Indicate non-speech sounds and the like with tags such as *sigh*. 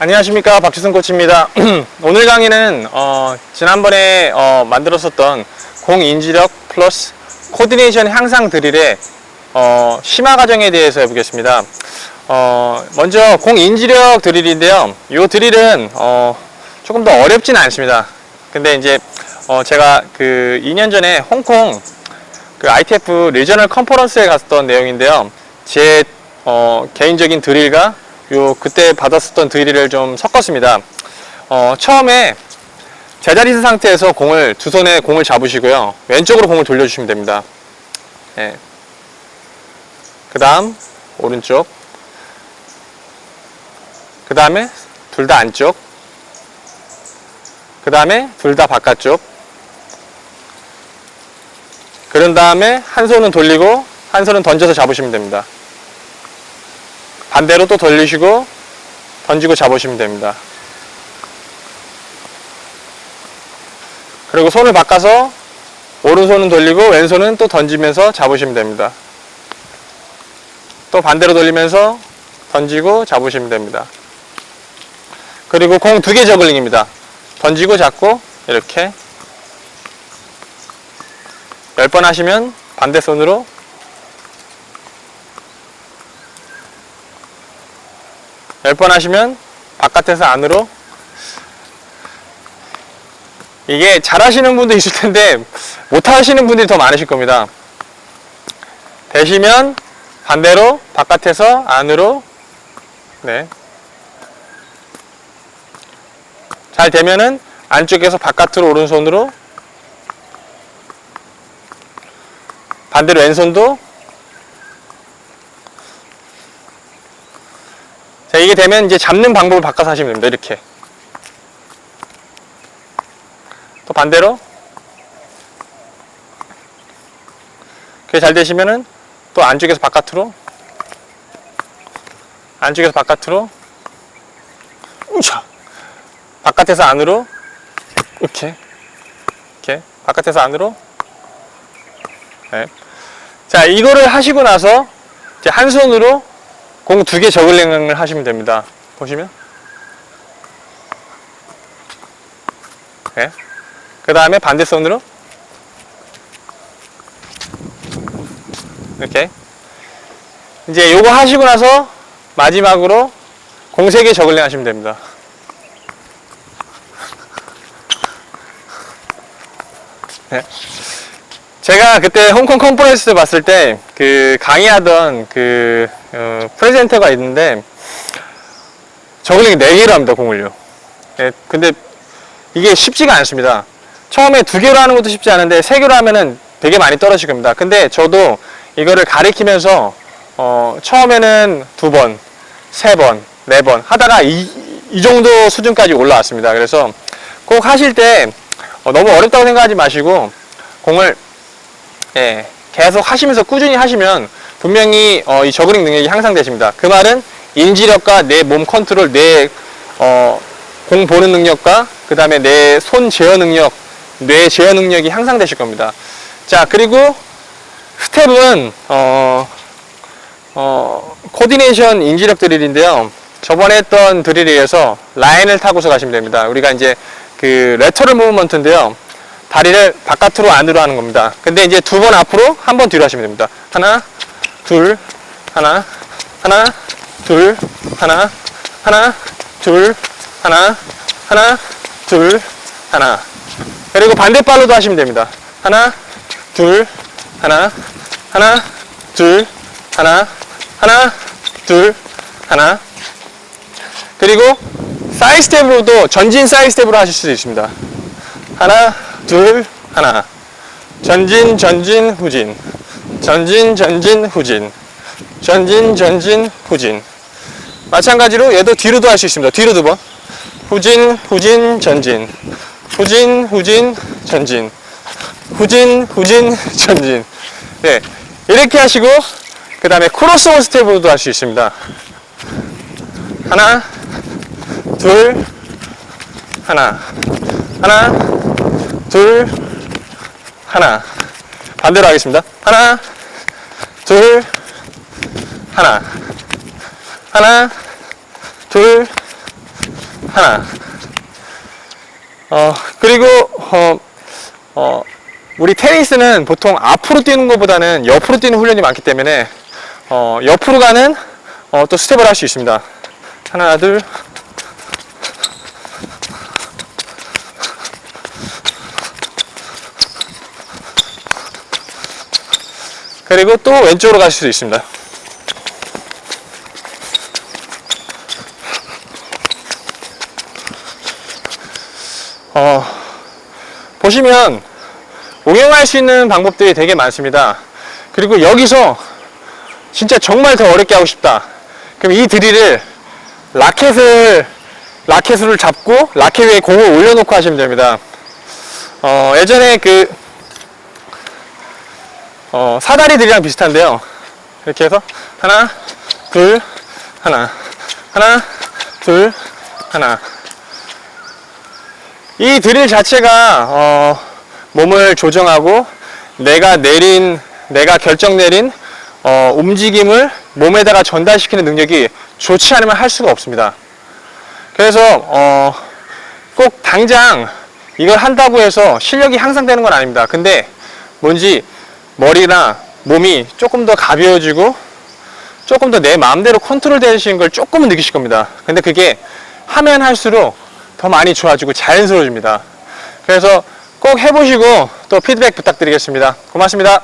안녕하십니까 박주승 코치입니다. *clears throat* 오늘 강의는 어, 지난번에 어, 만들었었던 공인지력 플러스 코디네이션 향상 드릴의 어, 심화 과정에 대해서 해보겠습니다. 어, 먼저 공인지력 드릴인데요. 이 드릴은 어, 조금 더 어렵진 않습니다. 근데 이제 어, 제가 그 2년 전에 홍콩 그 ITF 리저널 컨퍼런스에 갔었던 내용인데요. 제 어, 개인적인 드릴과 요 그때 받았었던 드릴을 좀 섞었습니다. 어, 처음에 제자리 선 상태에서 공을 두 손에 공을 잡으시고요. 왼쪽으로 공을 돌려주시면 됩니다. 예. 그 다음 오른쪽. 그 다음에 둘 다 안쪽. 그 다음에 둘 다 바깥쪽. 그런 다음에 한 손은 돌리고 한 손은 던져서 잡으시면 됩니다. 반대로 또 돌리시고 던지고 잡으시면 됩니다. 그리고 손을 바꿔서 오른손은 돌리고 왼손은 또 던지면서 잡으시면 됩니다. 또 반대로 돌리면서 던지고 잡으시면 됩니다. 그리고 공 두 개 저글링입니다. 던지고 잡고 이렇게 10번 하시면 반대 손으로 열 번 하시면 바깥에서 안으로 이게 잘하시는 분도 있을 텐데 못하시는 분들이 더 많으실 겁니다. 되시면 반대로 바깥에서 안으로 네. 잘 되면은 안쪽에서 바깥으로 오른손으로 반대로 왼손도 자, 이게 되면 이제 잡는 방법을 바꿔서 하시면 됩니다. 이렇게. 또 반대로. 그게 잘 되시면은 또 안쪽에서 바깥으로. 안쪽에서 바깥으로. 우차. 바깥에서 안으로. 이렇게. 이렇게. 바깥에서 안으로. 네. 자, 이거를 하시고 나서 이제 한 손으로 공 두 개 저글링을 하시면 됩니다. 보시면. 네. 그 다음에 반대손으로. 이렇게. 이제 요거 하시고 나서 마지막으로 공 세 개 저글링 하시면 됩니다. 네. 제가 그때 홍콩 컨퍼런스 봤을 때 그 강의하던 그 어, 프레젠터가 있는데 저글링 4개로 합니다 공을요. 예, 근데 이게 쉽지가 않습니다. 처음에 두 개로 하는 것도 쉽지 않은데 세 개로 하면은 되게 많이 떨어질 겁니다. 근데 저도 이거를 가리키면서 어, 처음에는 두 번, 세 번, 네 번 하다가 이, 이 정도 수준까지 올라왔습니다. 그래서 꼭 하실 때 어, 너무 어렵다고 생각하지 마시고 공을 예, 계속 하시면서 꾸준히 하시면 분명히 어, 이 저그링 능력이 향상되십니다. 그 말은 인지력과 내 몸 컨트롤, 내 어, 공 보는 능력과 그 다음에 내 손 제어 능력, 뇌 제어 능력이 향상되실 겁니다. 자 그리고 스텝은 어, 어, 코디네이션 인지력 드릴인데요. 저번에 했던 드릴에 의해서 라인을 타고서 가시면 됩니다. 우리가 이제 그 레터럴 무브먼트인데요. 다리를 바깥으로 안으로 하는 겁니다. 근데 이제 두 번 앞으로 한 번 뒤로 하시면 됩니다. 하나, 둘, 하나, 하나, 둘, 하나, 하나, 둘, 하나, 하나, 둘, 하나. 그리고 반대발로도 하시면 됩니다. 하나, 둘, 하나, 하나, 둘, 하나, 하나, 둘, 하나. 그리고 사이드 스텝으로도 전진 사이드 스텝으로 하실 수도 있습니다. 하나, 둘, 하나. 전진, 전진, 후진. 전진, 전진, 후진. 전진, 전진, 후진. 마찬가지로 얘도 뒤로도 할 수 있습니다. 뒤로 두 번. 후진, 후진, 전진. 후진, 후진, 전진. 후진, 후진, 전진. 네. 이렇게 하시고, 그 다음에 크로스오버 스텝으로도 할 수 있습니다. 하나, 둘, 하나. 하나, 둘, 하나. 반대로 하겠습니다. 하나, 둘, 하나. 하나, 둘, 하나. 어, 그리고, 어, 어, 우리 테니스는 보통 앞으로 뛰는 것보다는 옆으로 뛰는 훈련이 많기 때문에, 어, 옆으로 가는, 어, 또 스텝을 할 수 있습니다. 하나, 둘. 그리고 또 왼쪽으로 가실 수 있습니다. 어, 보시면 응용할 수 있는 방법들이 되게 많습니다. 그리고 여기서 진짜 정말 더 어렵게 하고 싶다. 그럼 이 드릴을 라켓을 라켓을 잡고 라켓 위에 공을 올려놓고 하시면 됩니다. 어, 예전에 그 어, 사다리 드릴이랑 비슷한데요. 이렇게 해서 하나, 둘, 하나, 하나, 둘, 하나. 이 드릴 자체가 어, 몸을 조정하고 내가 내린 내가 결정 내린 어, 움직임을 몸에다가 전달시키는 능력이 좋지 않으면 할 수가 없습니다. 그래서 어, 꼭 당장 이걸 한다고 해서 실력이 향상되는 건 아닙니다. 근데 뭔지 머리나 몸이 조금 더 가벼워지고 조금 더 내 마음대로 컨트롤 되시는 걸 조금은 느끼실 겁니다. 근데 그게 하면 할수록 더 많이 좋아지고 자연스러워집니다. 그래서 꼭 해보시고 또 피드백 부탁드리겠습니다. 고맙습니다.